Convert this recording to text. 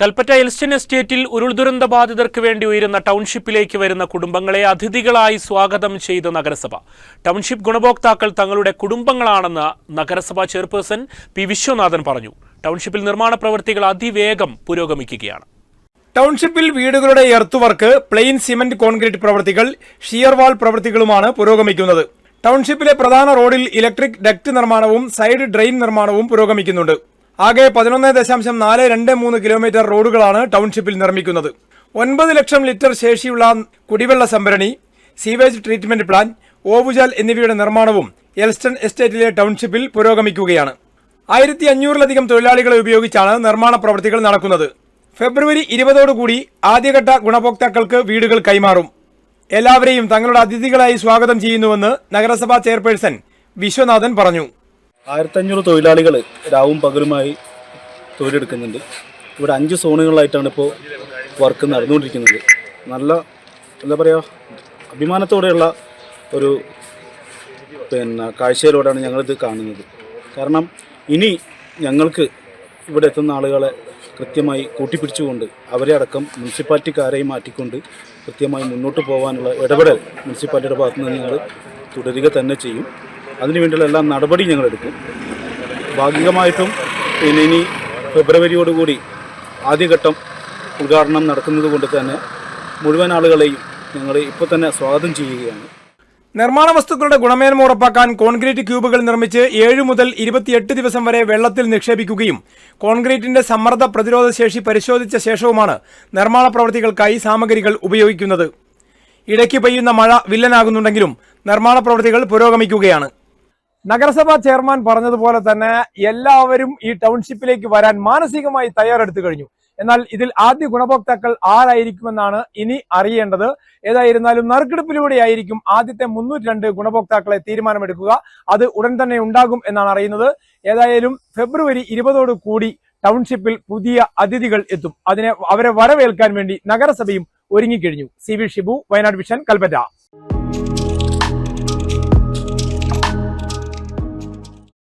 കൽപ്പറ്റ എൽസ്റ്റൻ എസ്റ്റേറ്റിൽ ഉരുൾദുരന്ത ബാധിതർക്ക് വേണ്ടി ഉയരുന്ന ടൗൺഷിപ്പിലേക്ക് വരുന്ന കുടുംബങ്ങളെ അതിഥികളായി സ്വാഗതം ചെയ്ത നഗരസഭ. ടൗൺഷിപ്പ് ഗുണഭോക്താക്കൾ തങ്ങളുടെ കുടുംബങ്ങളാണെന്ന് നഗരസഭാ ചെയർപേഴ്സൺ പി വിശ്വനാഥൻ പറഞ്ഞു. ടൗൺഷിപ്പിൽ നിർമ്മാണ പ്രവൃത്തികൾ അതിവേഗം പുരോഗമിക്കുകയാണ്. ടൗൺഷിപ്പിൽ വീടുകളുടെ എർത്തുവർക്ക് പ്ലെയിൻ സിമന്റ് കോൺക്രീറ്റ് പ്രവൃത്തികൾ ഷിയർ വാൾ പ്രവൃത്തികളുമാണ് പുരോഗമിക്കുന്നത്. ടൗൺഷിപ്പിലെ പ്രധാന റോഡിൽ ഇലക്ട്രിക് ഡക്ട് നിർമ്മാണവും സൈഡ് ഡ്രെയിൻ നിർമ്മാണവും പുരോഗമിക്കുന്നുണ്ട്. ആകെ പതിനൊന്ന് ദശാംശം നാല് രണ്ട് മൂന്ന് കിലോമീറ്റർ റോഡുകളാണ് ടൗൺഷിപ്പിൽ നിർമ്മിക്കുന്നത്. ഒൻപത് ലക്ഷം ലിറ്റർ ശേഷിയുള്ള കുടിവെള്ള സംഭരണി സീവേജ് ട്രീറ്റ്മെന്റ് പ്ലാന്റ് ഓവുജാൽ എന്നിവയുടെ നിർമ്മാണവും എൽസ്റ്റൺ എസ്റ്റേറ്റിലെ ടൗൺഷിപ്പിൽ പുരോഗമിക്കുകയാണ്. ആയിരത്തി അഞ്ഞൂറിലധികം തൊഴിലാളികളെ ഉപയോഗിച്ചാണ് നിർമ്മാണ പ്രവൃത്തികൾ നടക്കുന്നത്. ഫെബ്രുവരി ഇരുപതോടുകൂടി ആദ്യഘട്ട ഗുണഭോക്താക്കൾക്ക് വീടുകൾ കൈമാറും. എല്ലാവരെയും തങ്ങളുടെ അതിഥികളായി സ്വാഗതം ചെയ്യുന്നുവെന്ന് നഗരസഭാ ചെയർപേഴ്സൺ വിശ്വനാഥൻ പറഞ്ഞു. ആയിരത്തഞ്ഞൂറ് തൊഴിലാളികൾ രാവും പകലുമായി തൊഴിലെടുക്കുന്നുണ്ട്. ഇവിടെ അഞ്ച് സോണുകളിലായിട്ടാണ് ഇപ്പോൾ വർക്ക് നടന്നുകൊണ്ടിരിക്കുന്നത്. നല്ല എന്താ പറയുക അഭിമാനത്തോടെയുള്ള ഒരു പിന്നെ കാഴ്ചയിലൂടെയാണ് ഞങ്ങളിത് കാണുന്നത്. കാരണം ഇനി ഞങ്ങൾക്ക് ഇവിടെ എത്തുന്ന ആളുകളെ കൃത്യമായി കൂട്ടിപ്പിടിച്ചുകൊണ്ട് അവരെ അടക്കം മുനിസിപ്പാലിറ്റിക്കാരെയും മാറ്റിക്കൊണ്ട് കൃത്യമായി മുന്നോട്ട് പോകാനുള്ള ഇടപെടൽ മുനിസിപ്പാലിറ്റിയുടെ ഭാഗത്തുനിന്ന് ഞങ്ങൾ തുടരുക തന്നെ ചെയ്യും. അതിനുവേണ്ടിയുള്ള എല്ലാ നടപടിയും ഞങ്ങൾ എടുക്കും ഭാഗികമായിട്ടും പിന്നെ ഇനി ഫെബ്രുവരിയോടുകൂടി ആദ്യഘട്ടം ഉദ്ഘാടനം നടക്കുന്നത് കൊണ്ട് തന്നെ മുഴുവൻ ആളുകളെയും ഞങ്ങൾ ഇപ്പോൾ തന്നെ സ്വാഗതം ചെയ്യുകയാണ്. നിർമ്മാണ വസ്തുക്കളുടെ ഗുണമേന്മ ഉറപ്പാക്കാൻ കോൺക്രീറ്റ് ക്യൂബുകൾ നിർമ്മിച്ച് ഏഴ് മുതൽ ഇരുപത്തിയെട്ട് ദിവസം വരെ വെള്ളത്തിൽ നിക്ഷേപിക്കുകയും കോൺക്രീറ്റിന്റെ സമ്മർദ്ദ പ്രതിരോധ ശേഷി പരിശോധിച്ച ശേഷവുമാണ് നിർമ്മാണ പ്രവൃത്തികൾക്കായി സാമഗ്രികൾ ഉപയോഗിക്കുന്നത്. ഇടയ്ക്ക് പെയ്യുന്ന മഴ വില്ലനാകുന്നുണ്ടെങ്കിലും നിർമ്മാണ പ്രവൃത്തികൾ പുരോഗമിക്കുകയാണ്. നഗരസഭാ ചെയർമാൻ പറഞ്ഞതുപോലെ തന്നെ എല്ലാവരും ഈ ടൗൺഷിപ്പിലേക്ക് വരാൻ മാനസികമായി തയ്യാറെടുത്തു കഴിഞ്ഞു. എന്നാൽ ഇതിൽ ആദ്യ ഗുണഭോക്താക്കൾ ആരായിരിക്കുമെന്നാണ് ഇനി അറിയേണ്ടത്. ഏതായിരുന്നാലും നറുക്കെടുപ്പിലൂടെയായിരിക്കും ആദ്യത്തെ മുന്നൂറ്റി രണ്ട് ഗുണഭോക്താക്കളെ തീരുമാനമെടുക്കുക. അത് ഉടൻ തന്നെ ഉണ്ടാകും എന്നാണ് അറിയുന്നത്. ഏതായാലും ഫെബ്രുവരി ഇരുപതോട് കൂടി ടൗൺഷിപ്പിൽ പുതിയ അതിഥികൾ എത്തും. അതിനെ അവരെ വരവേൽക്കാൻ വേണ്ടി നഗരസഭയും ഒരുങ്ങിക്കഴിഞ്ഞു. C V Shibu Wayanad vision Kalpetta.